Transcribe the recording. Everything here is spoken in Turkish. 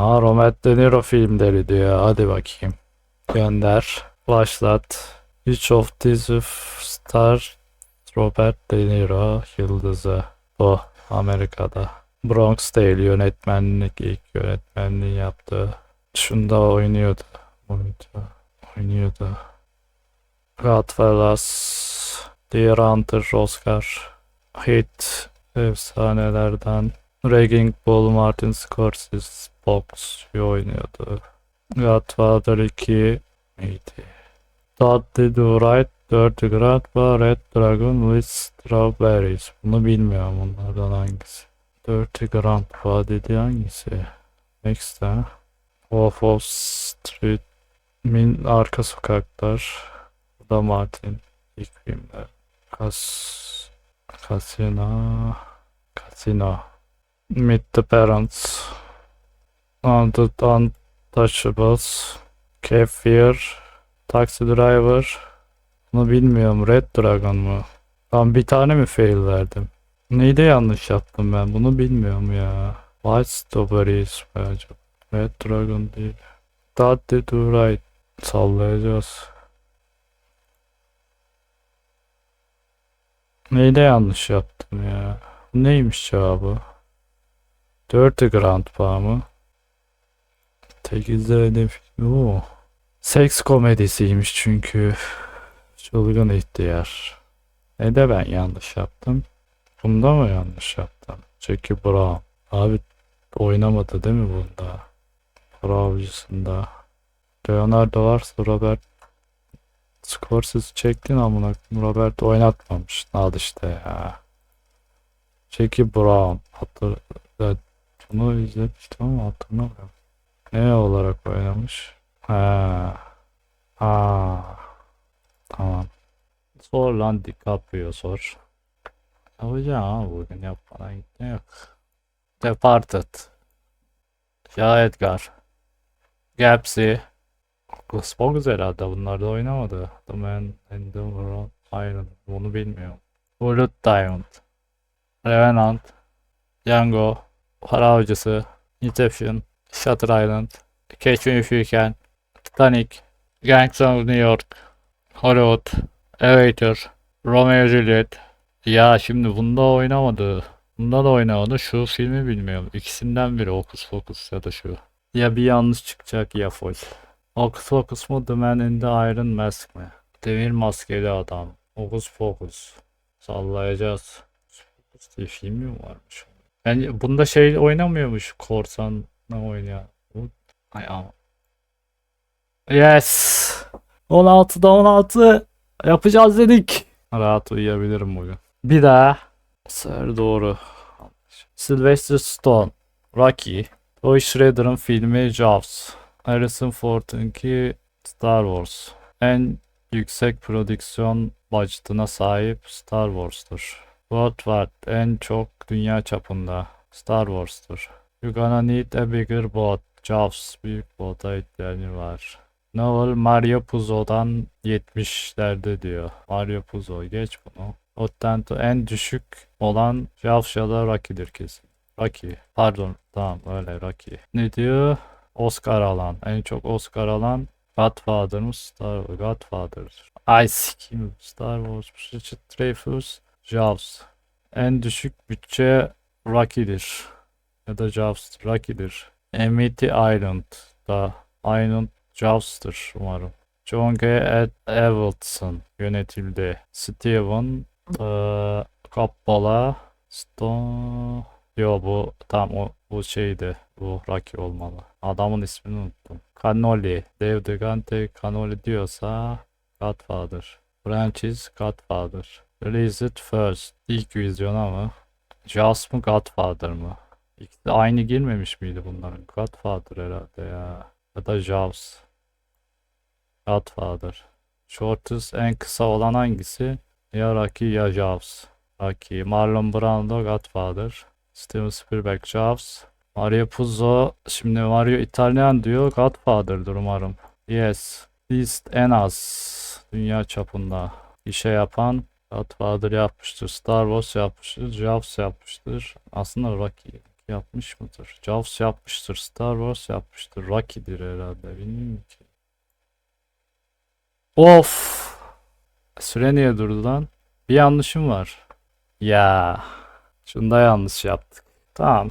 Aa Robert De Niro filmleri diyor. Hadi bakayım. Gönder. Başlat. Each of these star Robert De Niro yıldızı. Bu Amerika'da. Bronx değil yönetmenlik ilk yönetmenliği yaptı. Şunda oynuyordu. Oynuyordu. Oynuyordu. Godfellas, Deer Hunter, Oscar, Hit, efsanelerden, Wrecking Ball, Martin Scorsese, Box oynuyordu. Godfather 2 neydi? Dudley Do Right, Dirty Grandpa, Red Dragon with Strawberries. Bunu bilmiyorum bunlardan hangisi. Dirty Grandpa dedi hangisi? Next ha? Wolf of Street Min Arka Sokaklar. Bu da Martin. İlk filmler. Cas Casino Casino Meet the Parents The Untouchables Fear Taxi Driver Bunu bilmiyorum. Red Dragon mu? Ben bir tane mi fail verdim? Neyde yanlış yaptım ben? Bunu bilmiyorum ya. White Strawberries mi acaba? Red Dragon değil. Dudley Do Right. Sallayacağız. Neyde yanlış yaptım ya? Neymiş cevabı? Dirty Grandpa mı? Tek izlediğim film o. Seks komedisiymiş çünkü. Çılgın ihtiyar. Ne de ben yanlış yaptım? Bunda mı yanlış yaptım? Jackie Brown. Abi oynamadı değil mi bunda? Para avcısında. Leonardo varsa Robert Scorsese çektin amına. Robert oynatmamış. Al işte ya. Jackie Brown. Hatır, bunu izlemiştim ama hatırlamıyorum. Ne olarak oynamış? Ha. Ha. Tamam. Sor lan DiCaprio sor. Yapacağım ama bugün yapmadan gitme yok. Departed. Ya Edgar. Gapsy. Spogs herhalde bunlar da oynamadı. The Man in the World Iron. Bunu bilmiyorum. Bullet Diamond. Revenant. Django. Para Avcısı. Inception. Shutter Island. Catch Me If You Can. Titanic. Gangs of New York. Hollywood. Aviator. Romeo Juliet. Ya şimdi bunda oynamadı. Bunda da oynamadı. Şu filmi bilmiyorum. İkisinden biri Hocus Pocus ya da şu. Ya bir yanlış çıkacak ya full. Hocus Pocus mu The Man in the Iron Mask mi? Demir maskeli adam. Hocus Pocus. Sallayacağız. Pocus diye film mi varmış? Yani bunda şey oynamıyormuş. Korsan ne oynayan? Bu... Ay ama. Yes. 16'da 16 yapacağız dedik. Rahat uyuyabilirim bugün. Bir daha. Ser doğru. Sylvester Stone. Rocky. Roy Schrader'ın filmi Jaws. Harrison Ford'unki Star Wars. En yüksek prodüksiyon budgetına sahip Star Wars'tur. Woodward en çok dünya çapında Star Wars'tur. You gonna need a bigger boat. Jaws büyük bota ihtiyacı var. Novel Mario Puzo'dan 70'lerde diyor. Mario Puzo geç bunu. Ottento en düşük olan Jaws ya da Rocky'dir kesin. Rocky. Pardon. Tamam öyle Rocky. Ne diyor? Oscar alan. En çok Oscar alan Godfather mı? Star Godfather. Ay sikim. Star Wars. Richard Dreyfuss. Jaws. En düşük bütçe Rocky'dir. Ya da Jaws. Rocky'dir. Amity Island da Island Jaws'tır umarım. John G. Ed Avildsen yönetildi. Steven eee Coppola Stone Yo bu tam o bu şeydi. Bu Rocky olmalı. Adamın ismini unuttum. Cannoli. Dave DeGante Cannoli diyorsa Godfather. Francis Godfather. Release it first. İlk vizyona mı? Jaws mı Godfather mı? İkisi aynı girmemiş miydi bunların? Godfather herhalde ya. Ya da Jaws. Godfather. Shortest en kısa olan hangisi? Ya Rocky ya Jaws. Rocky. Marlon Brando Godfather. Steven Spielberg Jaws. Mario Puzo. Şimdi Mario İtalyan diyor. Godfather'dır umarım. Yes. Least en az. Dünya çapında. işe yapan Godfather yapmıştır. Star Wars yapmıştır. Jaws yapmıştır. Aslında Rocky yapmış mıdır? Jaws yapmıştır. Star Wars yapmıştır. Rocky'dir herhalde. Bilmiyorum ki. Of! Süre niye durdu lan? Bir yanlışım var. Ya. Şunda yanlış yaptık. Tamam.